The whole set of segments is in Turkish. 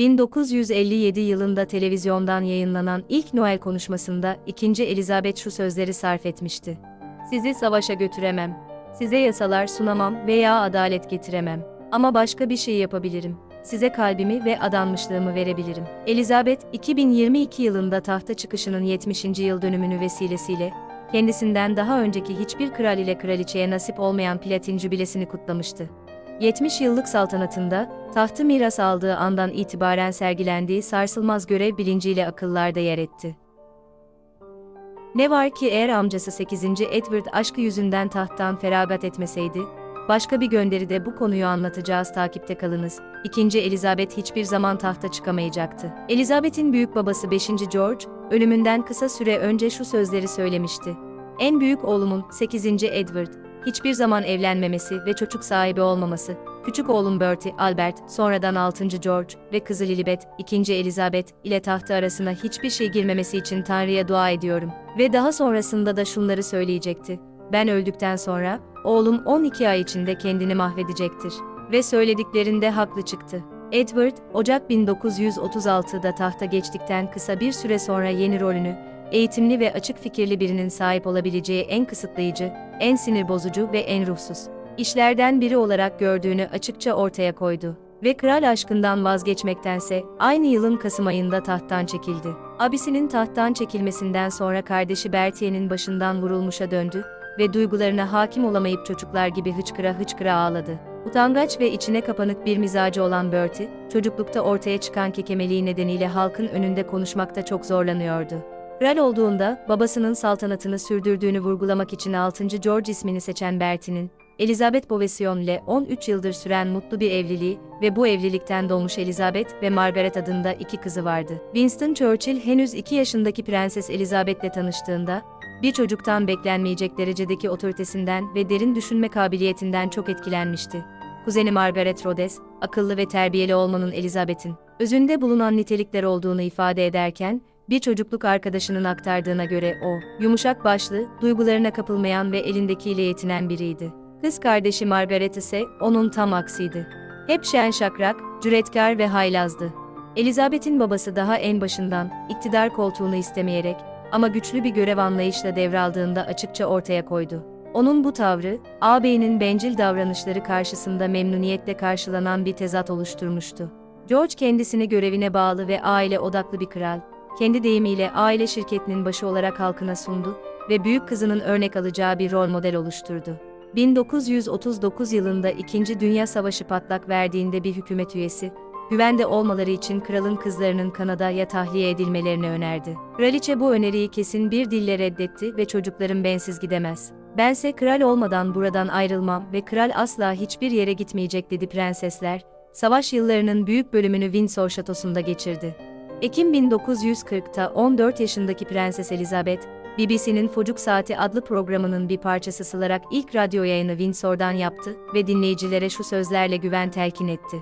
1957 yılında televizyondan yayınlanan ilk Noel konuşmasında 2. Elizabeth şu sözleri sarf etmişti. Sizi savaşa götüremem. Size yasalar sunamam veya adalet getiremem. Ama başka bir şey yapabilirim. Size kalbimi ve adanmışlığımı verebilirim. Elizabeth, 2022 yılında tahta çıkışının 70. yıl dönümünü vesilesiyle, kendisinden daha önceki hiçbir kral ile kraliçeye nasip olmayan platin jübilesini kutlamıştı. 70 yıllık saltanatında, tahtı miras aldığı andan itibaren sergilendiği sarsılmaz görev bilinciyle akıllarda yer etti. Ne var ki eğer amcası 8. Edward aşkı yüzünden tahttan feragat etmeseydi, başka bir gönderide bu konuyu anlatacağız takipte kalınız. 2. Elizabeth hiçbir zaman tahta çıkamayacaktı. Elizabeth'in büyük babası 5. George, ölümünden kısa süre önce şu sözleri söylemişti. En büyük oğlumun 8. Edward, hiçbir zaman evlenmemesi ve çocuk sahibi olmaması, küçük oğlum Bertie, Albert, sonradan 6. George ve kızı Lilibet, 2. Elizabeth ile tahtı arasına hiçbir şey girmemesi için Tanrı'ya dua ediyorum. Ve daha sonrasında da şunları söyleyecekti. Ben öldükten sonra, oğlum 12 ay içinde kendini mahvedecektir. Ve söylediklerinde haklı çıktı. Edward, Ocak 1936'da tahta geçtikten kısa bir süre sonra yeni rolünü, eğitimli ve açık fikirli birinin sahip olabileceği en kısıtlayıcı, en sinir bozucu ve en ruhsuz işlerden biri olarak gördüğünü açıkça ortaya koydu ve kral aşkından vazgeçmektense aynı yılın Kasım ayında tahttan çekildi. Abisinin tahttan çekilmesinden sonra kardeşi Bertie'nin başından vurulmuşa döndü ve duygularına hakim olamayıp çocuklar gibi hıçkıra hıçkıra ağladı. Utangaç ve içine kapanık bir mizacı olan Bertie, çocuklukta ortaya çıkan kekemeliği nedeniyle halkın önünde konuşmakta çok zorlanıyordu. Kral olduğunda, babasının saltanatını sürdürdüğünü vurgulamak için 6. George ismini seçen Bertie'nin, Elizabeth Bovesion ile 13 yıldır süren mutlu bir evliliği ve bu evlilikten doğmuş Elizabeth ve Margaret adında iki kızı vardı. Winston Churchill henüz 2 yaşındaki Prenses Elizabeth ile tanıştığında, bir çocuktan beklenmeyecek derecedeki otoritesinden ve derin düşünme kabiliyetinden çok etkilenmişti. Kuzeni Margaret Rhodes, akıllı ve terbiyeli olmanın Elizabeth'in özünde bulunan nitelikler olduğunu ifade ederken, bir çocukluk arkadaşının aktardığına göre o, yumuşak başlı, duygularına kapılmayan ve elindekiyle yetinen biriydi. Kız kardeşi Margaret ise onun tam aksiydi. Hep şen şakrak, cüretkar ve haylazdı. Elizabeth'in babası daha en başından iktidar koltuğunu istemeyerek ama güçlü bir görev anlayışla devraldığında açıkça ortaya koydu. Onun bu tavrı, ağabeyinin bencil davranışları karşısında memnuniyetle karşılanan bir tezat oluşturmuştu. George kendisini görevine bağlı ve aile odaklı bir kral, kendi deyimiyle aile şirketinin başı olarak halkına sundu ve büyük kızının örnek alacağı bir rol model oluşturdu. 1939 yılında İkinci Dünya Savaşı patlak verdiğinde bir hükümet üyesi, güvende olmaları için kralın kızlarının Kanada'ya tahliye edilmelerini önerdi. Kraliçe bu öneriyi kesin bir dille reddetti ve çocuklarım bensiz gidemez. Bense kral olmadan buradan ayrılmam ve kral asla hiçbir yere gitmeyecek dedi prensesler, savaş yıllarının büyük bölümünü Windsor şatosunda geçirdi. Ekim 1940'ta 14 yaşındaki Prenses Elizabeth, BBC'nin Focuk Saati adlı programının bir parçası sılarak ilk radyo yayını Windsor'dan yaptı ve dinleyicilere şu sözlerle güven telkin etti.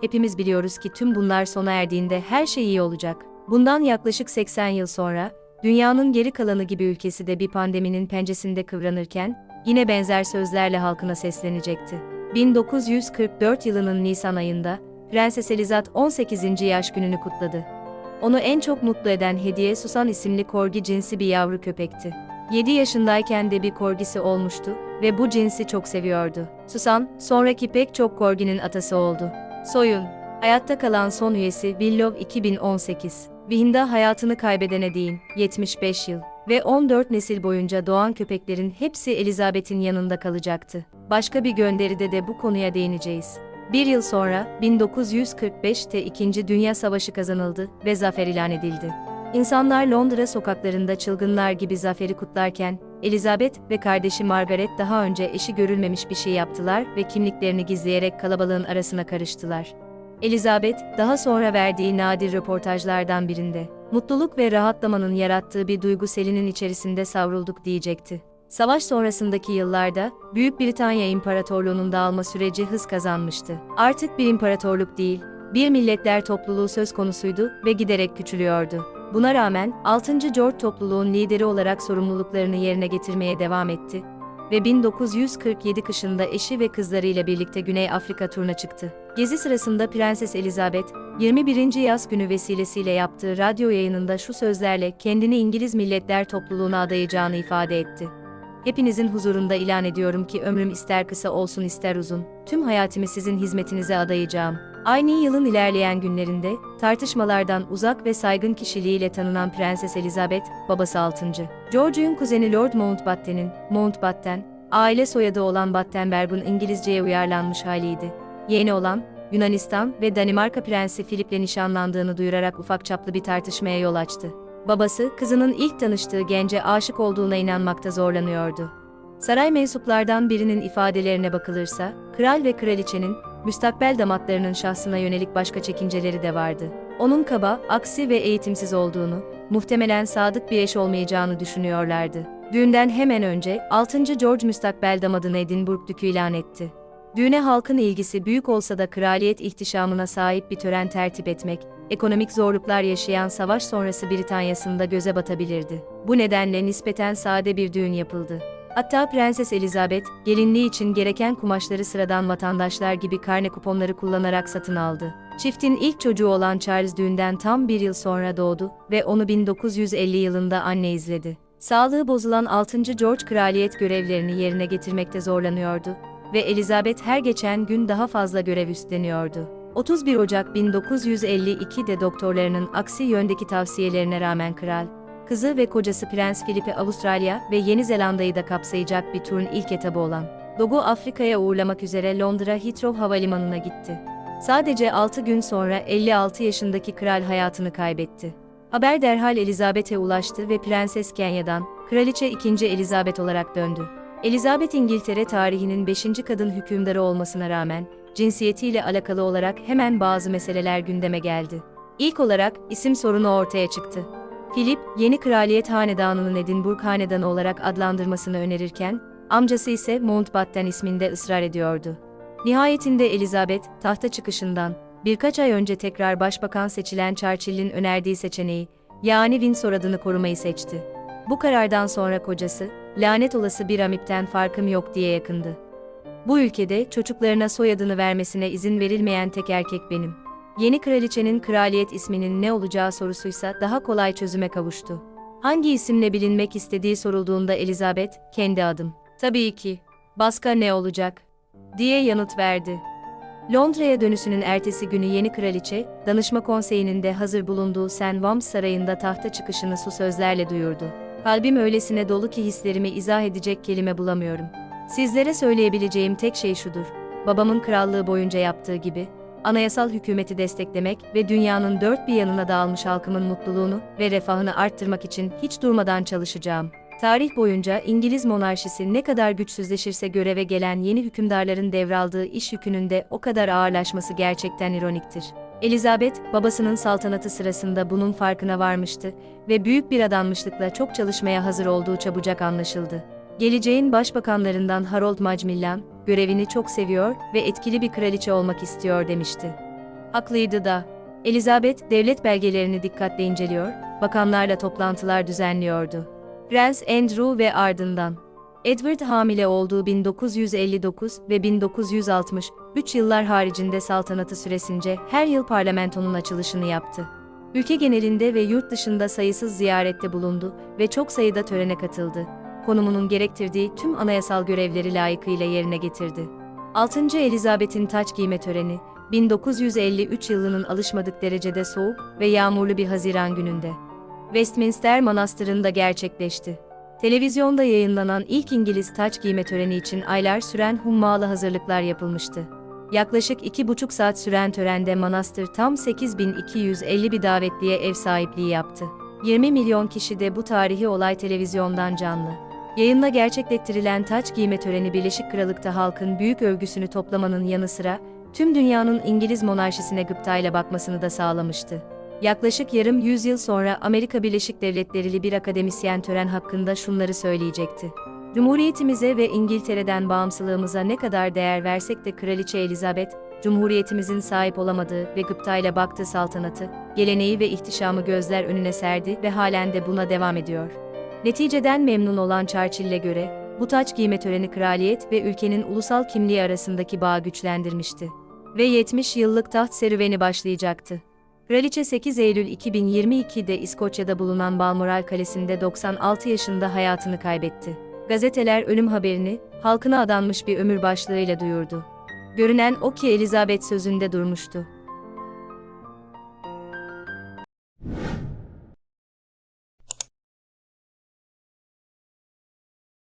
Hepimiz biliyoruz ki tüm bunlar sona erdiğinde her şey iyi olacak. Bundan yaklaşık 80 yıl sonra, dünyanın geri kalanı gibi ülkesi de bir pandeminin pencesinde kıvranırken, yine benzer sözlerle halkına seslenecekti. 1944 yılının Nisan ayında, Prenses Elizabeth 18. yaş gününü kutladı. Onu en çok mutlu eden hediye Susan isimli korgi cinsi bir yavru köpekti. 7 yaşındayken de bir korgisi olmuştu ve bu cinsi çok seviyordu. Susan, sonraki pek çok korginin atası oldu. Soyun, hayatta kalan son üyesi Willow 2018. Vihinda hayatını kaybedene değin, 75 yıl ve 14 nesil boyunca doğan köpeklerin hepsi Elizabeth'in yanında kalacaktı. Başka bir gönderide de bu konuya değineceğiz. Bir yıl sonra 1945'te İkinci Dünya Savaşı kazanıldı ve zafer ilan edildi. İnsanlar Londra sokaklarında çılgınlar gibi zaferi kutlarken, Elizabeth ve kardeşi Margaret daha önce eşi görülmemiş bir şey yaptılar ve kimliklerini gizleyerek kalabalığın arasına karıştılar. Elizabeth, daha sonra verdiği nadir röportajlardan birinde, mutluluk ve rahatlamanın yarattığı bir duygu selinin içerisinde savrulduk diyecekti. Savaş sonrasındaki yıllarda, Büyük Britanya İmparatorluğu'nun dağılma süreci hız kazanmıştı. Artık bir imparatorluk değil, bir milletler topluluğu söz konusuydu ve giderek küçülüyordu. Buna rağmen 6. George topluluğun lideri olarak sorumluluklarını yerine getirmeye devam etti ve 1947 kışında eşi ve kızlarıyla birlikte Güney Afrika turuna çıktı. Gezi sırasında Prenses Elizabeth, 21. yaz günü vesilesiyle yaptığı radyo yayınında şu sözlerle kendini İngiliz Milletler Topluluğuna adayacağını ifade etti. Hepinizin huzurunda ilan ediyorum ki ömrüm ister kısa olsun ister uzun, tüm hayatımı sizin hizmetinize adayacağım. Aynı yılın ilerleyen günlerinde, tartışmalardan uzak ve saygın kişiliğiyle tanınan Prenses Elizabeth, babası 6. George'un kuzeni Lord Mountbatten'in, Mountbatten, aile soyadı olan Battenberg'un İngilizceye uyarlanmış haliydi. Yeğeni olan, Yunanistan ve Danimarka Prensi Philip'le nişanlandığını duyurarak ufak çaplı bir tartışmaya yol açtı. Babası, kızının ilk tanıştığı gence aşık olduğuna inanmakta zorlanıyordu. Saray mensuplardan birinin ifadelerine bakılırsa, kral ve kraliçenin, müstakbel damatlarının şahsına yönelik başka çekinceleri de vardı. Onun kaba, aksi ve eğitimsiz olduğunu, muhtemelen sadık bir eş olmayacağını düşünüyorlardı. Düğünden hemen önce, 6. George müstakbel damadını Edinburgh dükü ilan etti. Düğüne halkın ilgisi büyük olsa da kraliyet ihtişamına sahip bir tören tertip etmek, ekonomik zorluklar yaşayan savaş sonrası Britanya'sında göze batabilirdi. Bu nedenle nispeten sade bir düğün yapıldı. Hatta Prenses Elizabeth, gelinliği için gereken kumaşları sıradan vatandaşlar gibi karne kuponları kullanarak satın aldı. Çiftin ilk çocuğu olan Charles düğünden tam bir yıl sonra doğdu ve onu 1950 yılında anne izledi. Sağlığı bozulan 6. George kraliyet görevlerini yerine getirmekte zorlanıyordu ve Elizabeth her geçen gün daha fazla görev üstleniyordu. 31 Ocak 1952'de doktorlarının aksi yöndeki tavsiyelerine rağmen kral, kızı ve kocası Prens Philip'i Avustralya ve Yeni Zelanda'yı da kapsayacak bir turun ilk etabı olan Doğu Afrika'ya uğurlamak üzere Londra Heathrow Havalimanı'na gitti. Sadece 6 gün sonra 56 yaşındaki kral hayatını kaybetti. Haber derhal Elizabeth'e ulaştı ve Prenses Kenya'dan, Kraliçe 2. Elizabeth olarak döndü. Elizabeth İngiltere tarihinin 5. kadın hükümdarı olmasına rağmen, cinsiyetiyle alakalı olarak hemen bazı meseleler gündeme geldi. İlk olarak isim sorunu ortaya çıktı. Philip, yeni kraliyet hanedanının Edinburgh hanedanı olarak adlandırmasını önerirken, amcası ise Mountbatten isminde ısrar ediyordu. Nihayetinde Elizabeth, tahta çıkışından, birkaç ay önce tekrar başbakan seçilen Churchill'in önerdiği seçeneği, yani Windsor adını korumayı seçti. Bu karardan sonra kocası, lanet olası bir amipten farkım yok diye yakındı. Bu ülkede çocuklarına soyadını vermesine izin verilmeyen tek erkek benim. Yeni kraliçenin kraliyet isminin ne olacağı sorusuysa daha kolay çözüme kavuştu. Hangi isimle bilinmek istediği sorulduğunda Elizabeth, kendi adım. Tabii ki. Baska ne olacak? diye yanıt verdi. Londra'ya dönüşünün ertesi günü yeni kraliçe, danışma konseyinin de hazır bulunduğu St. Wams Sarayı'nda tahta çıkışını su sözlerle duyurdu. Kalbim öylesine dolu ki hislerimi izah edecek kelime bulamıyorum. Sizlere söyleyebileceğim tek şey şudur. Babamın krallığı boyunca yaptığı gibi, anayasal hükümeti desteklemek ve dünyanın dört bir yanına dağılmış halkımın mutluluğunu ve refahını arttırmak için hiç durmadan çalışacağım. Tarih boyunca İngiliz monarşisi ne kadar güçsüzleşirse göreve gelen yeni hükümdarların devraldığı iş yükünün de o kadar ağırlaşması gerçekten ironiktir. Elizabeth, babasının saltanatı sırasında bunun farkına varmıştı ve büyük bir adanmışlıkla çok çalışmaya hazır olduğu çabucak anlaşıldı. Geleceğin başbakanlarından Harold Macmillan, görevini çok seviyor ve etkili bir kraliçe olmak istiyor demişti. Haklıydı da. Elizabeth, devlet belgelerini dikkatle inceliyor, bakanlarla toplantılar düzenliyordu. Prens Andrew ve ardından Edward hamile olduğu 1959 ve 1960, 3 yıllar haricinde saltanatı süresince her yıl parlamentonun açılışını yaptı. Ülke genelinde ve yurt dışında sayısız ziyarette bulundu ve çok sayıda törene katıldı. Konumunun gerektirdiği tüm anayasal görevleri layıkıyla yerine getirdi. 6. Elizabeth'in taç giyme töreni, 1953 yılının alışmadık derecede soğuk ve yağmurlu bir Haziran gününde Westminster Manastırı'nda gerçekleşti. Televizyonda yayınlanan ilk İngiliz taç giyme töreni için aylar süren hummalı hazırlıklar yapılmıştı. Yaklaşık iki buçuk saat süren törende manastır tam 8250 bir davetliye ev sahipliği yaptı. 20 milyon kişi de bu tarihi olay televizyondan canlı. Yayınla gerçekleştirilen taç giyme töreni Birleşik Krallık'ta halkın büyük övgüsünü toplamanın yanı sıra, tüm dünyanın İngiliz monarşisine gıptayla bakmasını da sağlamıştı. Yaklaşık yarım yüzyıl sonra Amerika Birleşik Devletleri'li bir akademisyen tören hakkında şunları söyleyecekti. Cumhuriyetimize ve İngiltere'den bağımsızlığımıza ne kadar değer versek de Kraliçe Elizabeth, Cumhuriyetimizin sahip olamadığı ve gıptayla baktığı saltanatı, geleneği ve ihtişamı gözler önüne serdi ve halen de buna devam ediyor. Neticeden memnun olan Churchill'e göre, bu taç giyme töreni kraliyet ve ülkenin ulusal kimliği arasındaki bağı güçlendirmişti. Ve 70 yıllık taht serüveni başlayacaktı. Kraliçe 8 Eylül 2022'de İskoçya'da bulunan Balmoral Kalesi'nde 96 yaşında hayatını kaybetti. Gazeteler ölüm haberini, halkına adanmış bir ömür başlığıyla duyurdu. Görünen o ki Elizabeth sözünde durmuştu.